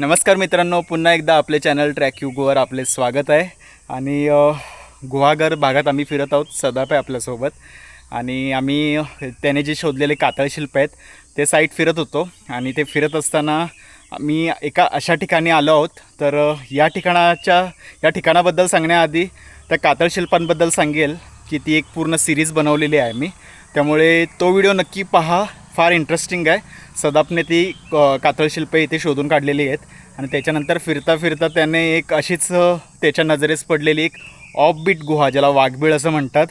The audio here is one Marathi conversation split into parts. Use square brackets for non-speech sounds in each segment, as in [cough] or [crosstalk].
नमस्कार मित्रांनो पुन्हा एकदा आपले चॅनल ट्रॅक यू गोवर आपले स्वागत आहे. आणि गुहागर भागात आम्ही फिरत आहोत सदाप आहे आपल्यासोबत. आणि आम्ही त्याने जे शोधलेले कातळ शिल्प आहेत ते साईट फिरत होतो. आणि ते फिरत असताना मी एका अशा ठिकाणी आलो आहोत. तर या ठिकाणाच्या या ठिकाणाबद्दल सांगण्याआधी त्या कातळ शिल्पांबद्दल सांगेल की ती एक पूर्ण सिरीज बनवलेली आहे मी त्यामुळे तो व्हिडिओ नक्की पहा. फार इंटरेस्टिंग आहे. सदापने ती अ, इथे शोधून काढलेली आहेत. आणि त्याच्यानंतर फिरता फिरता त्याने एक अशीच त्याच्या नजरेस पडलेली एक ऑफबीट गुहा ज्याला वाघबीळ असं म्हणतात.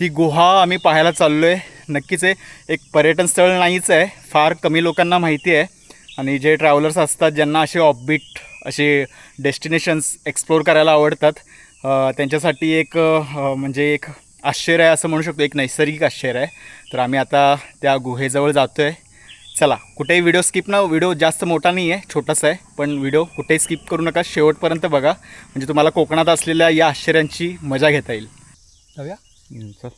ती गुहा आम्ही पाहायला चाललो आहे नक्कीच आहे एक पर्यटन स्थळ नाहीच आहे. फार कमी लोकांना माहिती आहे. आणि जे ट्रॅव्हलर्स असतात ज्यांना असे ऑफबीट असे डेस्टिनेशन्स एक्सप्लोअर करायला आवडतात त्यांच्यासाठी एक म्हणजे एक आश्चर्य आहे असं म्हणू शकतो. एक नैसर्गिक आश्चर्य आहे. तर आम्ही आता त्या गुहेजवळ जातो आहे चला कुठेही व्हिडिओ स्किप ना व्हिडिओ जास्त मोठा नाही आहे छोटासा आहे. पण व्हिडिओ कुठेही स्किप करू नका. शेवटपर्यंत बघा. म्हणजे तुम्हाला कोकणात असलेल्या या आश्चर्यांची मजा घेता येईल. जाऊया. चल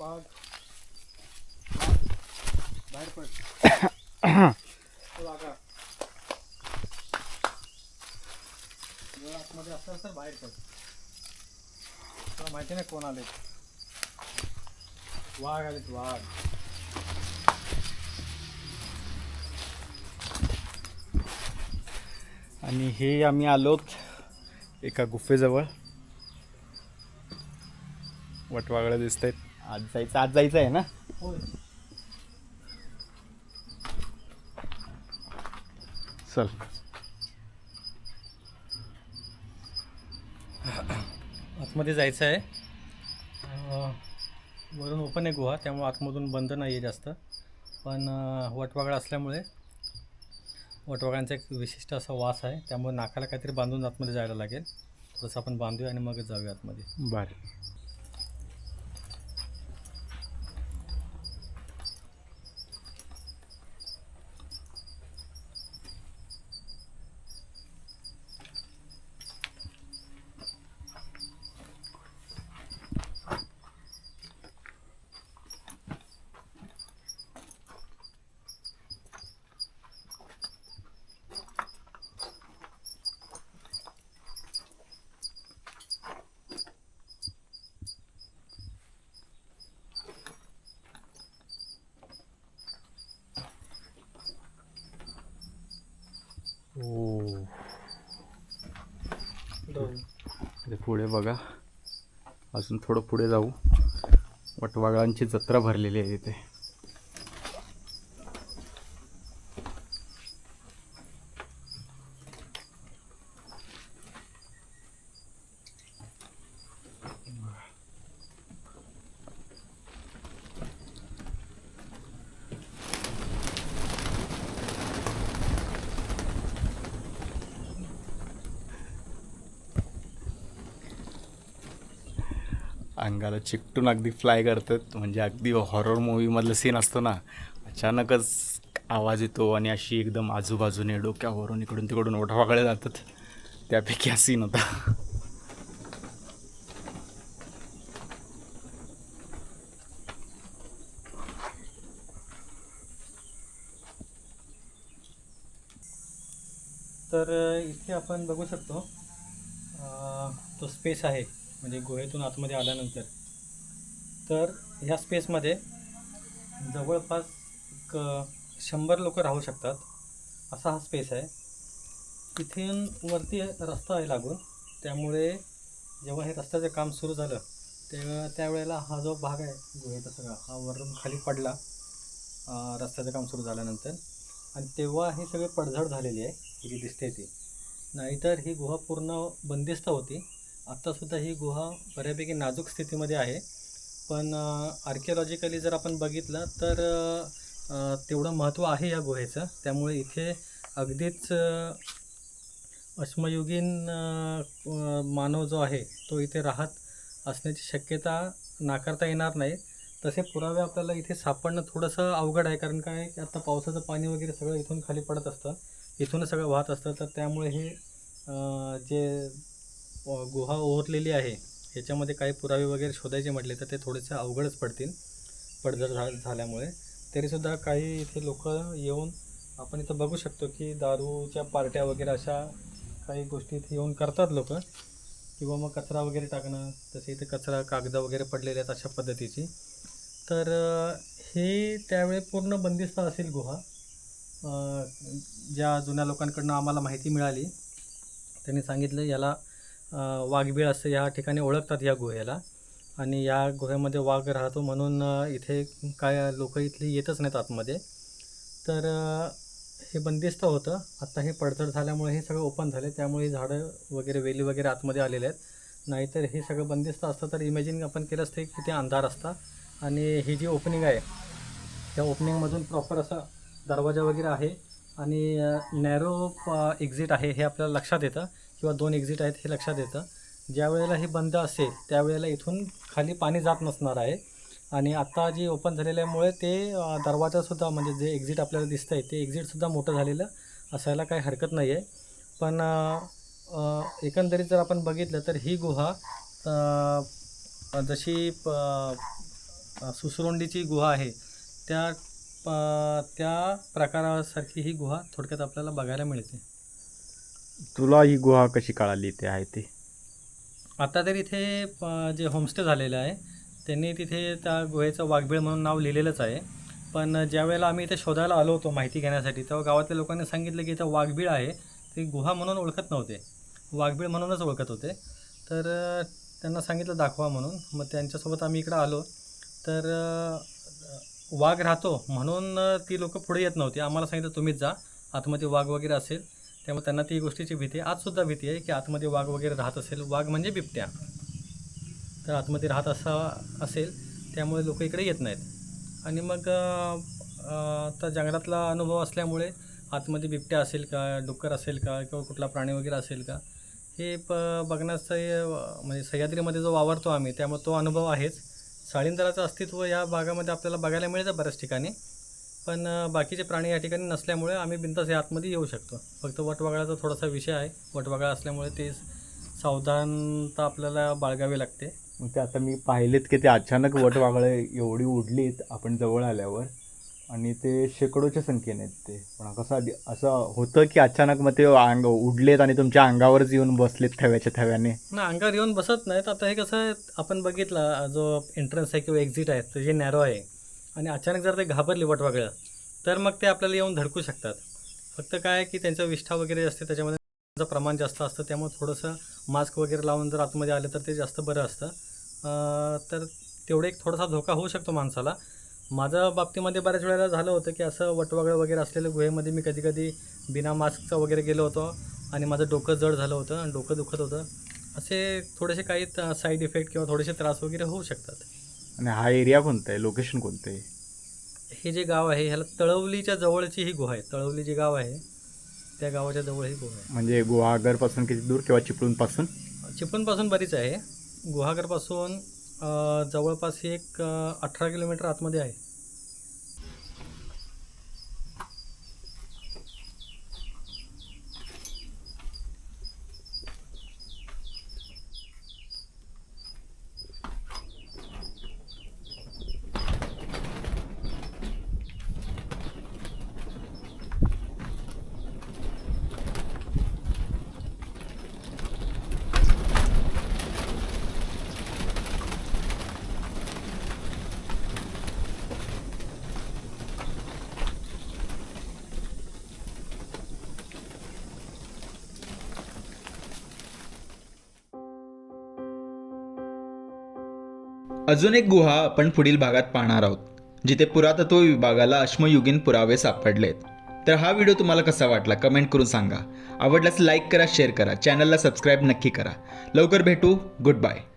पाग बाहेर पड तो जागा. जर आतमध्ये असेल तर बाहेर पड तुला [coughs] माहिती नाही कोण आले वाघ आलेत वाघ. आणि हे आम्ही आलोत एका गुफेजवळ. वटवागळं दिसत आहेत आज जायचं आज जायचं आहे ना चल. आतमध्ये जायचं आहे. वरून ओपन आहे गुहा त्यामुळे आतमधून बंद नाही आहे जास्त. पण वटवागळा असल्यामुळे वटवागळ्यांचा एक विशिष्ट असा वास आहे. त्यामुळे नाकाला काहीतरी बांधून आतमध्ये जायला लागेल. थोडंसं आपण बांधूया आणि मगच जाऊया आतमध्ये. बरं. हो पुढे बघा. अजून थोडं पुढे जाऊ. वटवागळांची जत्रा भरलेली आहे तिथे अंगाला चिकटून अगदी फ्लाय करतात. म्हणजे अगदी हॉरर मूवीमधलं सीन असतो ना अचानकच आवाज येतो आणि अशी एकदम आजूबाजूने डोक्यावरून इकडून तिकडून ओठावाकडे जातात. त्यापैकी हा सीन होता. तर इथे आपण बघू शकतो तो स्पेस आहे. म्हणजे गुहेतून आतमध्ये आल्यानंतर. तर ह्या स्पेसमध्ये जवळपास एक शंभर लोक राहू शकतात. असा हा स्पेस आहे. इथून वरती रस्ता आहे लागून. त्यामुळे जेव्हा हे रस्त्याचं काम सुरू झालं तेव्हा त्यावेळेला हा जो भाग आहे गुहेचा सगळा हा वरून खाली पडला रस्त्याचं काम सुरू झाल्यानंतर. आणि तेव्हा हे सगळे पडझड झालेली आहे ही जी दिसते ती. नाहीतर ही गुहा पूर्ण बंदिस्त होती. आत्तासुद्धा ही गुहा बऱ्यापैकी नाजूक स्थितीमध्ये आहे. पण आर्किओलॉजिकली जर आपण बघितलं तर तेवढं महत्त्व आहे या गुहेचं. त्यामुळे इथे अगदीच अश्मयुगीन मानव जो आहे तो इथे राहत असण्याची शक्यता नाकारता येणार नाही. तसे पुरावे आपल्याला इथे सापडणं थोडंसं अवघड आहे. कारण काय आता पावसाचं पाणी वगैरे सगळं इथून खाली पडत असतं. इथूनच सगळं वाहत असतं. तर त्यामुळे हे जे गुहा ओरलेली आहे. ह्याच्यामध्ये काही पुरावे वगैरे शोधायचे म्हटले तर ते थोडेसे अवघडच पडतील. पडझड झा झाल्यामुळे. तरीसुद्धा काही इथे लोक येऊन आपण इथं बघू शकतो की दारूच्या पार्ट्या वगैरे अशा काही गोष्टी इथे येऊन करतात लोक. किंवा मग कचरा वगैरे टाकणं तसे इथे कचरा कागदं वगैरे पडलेले आहेत अशा पद्धतीची. तर हे त्यावेळी पूर्ण बंदिस्त असेल गुहा. ज्या जुन्या लोकांकडनं आम्हाला माहिती मिळाली त्यांनी सांगितलं याला वाघबीळ असं या ठिकाणी ओळखतात या गुहेला. आणि या गुहेमध्ये वाघ राहतो म्हणून इथे काय लोक इथली येतच नाहीत आतमध्ये. तर हे बंदिस्त होतं. आत्ता हे पडझड झाल्यामुळे हे सगळं ओपन झाले. त्यामुळे ही झाडं वगैरे वेली वगैरे आतमध्ये आलेले आहेत. नाहीतर हे सगळं बंदिस्त असतं तर इमॅजिन आपण केलं असतं की ते अंधार असता. आणि ही जी ओपनिंग आहे त्या ओपनिंगमधून प्रॉपर असा दरवाजा वगैरे आहे. आणि नॅरो एक्झिट आहे हे आपल्याला लक्षात येतं. किंवा दोन एक्झिट आहेत हे लक्षात येतं. ज्या वेळेला हे बंद असेल त्यावेळेला इथून खाली पाणी जात नसणार आहे. आणि आत्ता जी ओपन झालेल्यामुळे ते दरवाजासुद्धा म्हणजे जे एक्झिट आपल्याला दिसतं आहे ते एक्झिटसुद्धा मोठं झालेलं असायला काही हरकत नाही आहे पण एकंदरीत जर आपण बघितलं तर ही गुहा जशी प- सुसरोंडीची गुहा आहे त्या प- त्या प्रकारासारखी ही गुहा थोडक्यात आपल्याला बघायला मिळते. तुला ही गुहा कशी कळाली ते आहे ते? आता तर इथे जे होमस्टे झालेलं आहे त्यांनी तिथे त्या गुहेचं वाघबीळ म्हणून नाव लिहिलेलंच आहे. पण ज्यावेळेला आम्ही इथे शोधायला आलो होतो माहिती घेण्यासाठी तेव्हा गावातल्या लोकांनी सांगितलं की इथं वाघबीळ आहे ती गुहा म्हणून ओळखत नव्हते. वाघबीळ म्हणूनच ओळखत होते. तर त्यांना सांगितलं दाखवा म्हणून. मग त्यांच्यासोबत आम्ही इकडं आलो. तर वाघ राहतो म्हणून ती लोकं पुढे येत नव्हती. आम्हाला सांगितलं तुम्हीच जा. आतमध्ये वाघ वगैरे असेल त्यामुळे त्यांना ती गोष्टीची भीती आहे. आजसुद्धा भीती आहे की आतमध्ये वाघ वगैरे राहत असेल. वाघ म्हणजे बिबट्या. तर आतमध्ये राहत असा असेल त्यामुळे लोक इकडे येत नाहीत. आणि मग आता जंगलातला अनुभव असल्यामुळे आतमध्ये बिबट्या असेल का डुक्कर असेल का किंवा कुठला प्राणी वगैरे असेल का हे प बघण्याचं म्हणजे सह्याद्रीमध्ये जो वावरतो आम्ही त्यामुळे तो अनुभव आहेच. साळींदराचं अस्तित्व या भागामध्ये आपल्याला बघायला मिळतं बऱ्याच ठिकाणी. पण बाकीचे प्राणी या ठिकाणी नसल्यामुळे आम्ही बिंदास या आतमध्ये येऊ शकतो. फक्त वटवागळाचा थोडासा विषय आहे. वटवागळा असल्यामुळे ते सावधानता आपल्याला बाळगावी लागते. मग ते आता मी पाहिलेत की ते अचानक वटवागळे एवढी उडलीत आपण जवळ आल्यावर आणि ते शेकडोच्या संख्येने आहेत ते. पण कसं आधी असं होतं की अचानक मग ते अंग उडलेत आणि तुमच्या अंगावरच येऊन बसलेत थव्याच्या थव्याने? ना अंगावर येऊन बसत नाहीत. आता हे कसं आहे आपण बघितलं जो एंट्रन्स आहे किंवा एक्झिट आहे ते जे नॅरो आहे आणि अचानक जर ते घाबरले वटवागळं तर मग ते आपल्याला येऊन धडकू शकतात. फक्त काय की त्यांचं विष्ठा वगैरे असते त्याच्यामध्ये त्यांचं प्रमाण जास्त असतं त्यामुळे थोडंसं मास्क वगैरे लावून जर आतमध्ये आलं तर ते जास्त बरं असतं. तर तेवढे एक थोडासा धोका होऊ शकतो माणसाला. माझ्या बाबतीमध्ये बऱ्याच वेळेला झालं होतं की असं वटवागळं वगैरे असलेल्या गुहेमध्ये मी कधी कधी बिना मास्कचं वगैरे गेलो होतो आणि माझं डोकं जड झालं होतं आणि डोकं दुखत होतं. असे थोडेसे काही साईड इफेक्ट किंवा थोडेसे त्रास वगैरे होऊ शकतात. आणि हा एरिया कोणता आहे? लोकेशन कोणतं आहे? हे जे गाव आहे ह्याला तळवलीच्या जवळची ही गुहा आहे. तळवली जे गाव आहे त्या गावाच्या जवळ ही गुहा आहे. म्हणजे गुहागरपासून किती दूर किंवा चिपळूणपासून? चिपळूणपासून बरीच आहे. गुहागरपासून अ, जवळपास एक अठरा किलोमीटर आतमध्ये आहे. अजून एक गुहा आपण पुढील भागात पाहणार आहोत जिथे पुरातत्व विभागाला अश्मयुगीन पुरावे सापडलेत. तर हा व्हिडिओ तुम्हाला कसा वाटला कमेंट करून सांगा. आवडल्यास लाईक करा शेअर करा. चॅनलला सबस्क्राईब नक्की करा. लवकर भेटू. Good bye.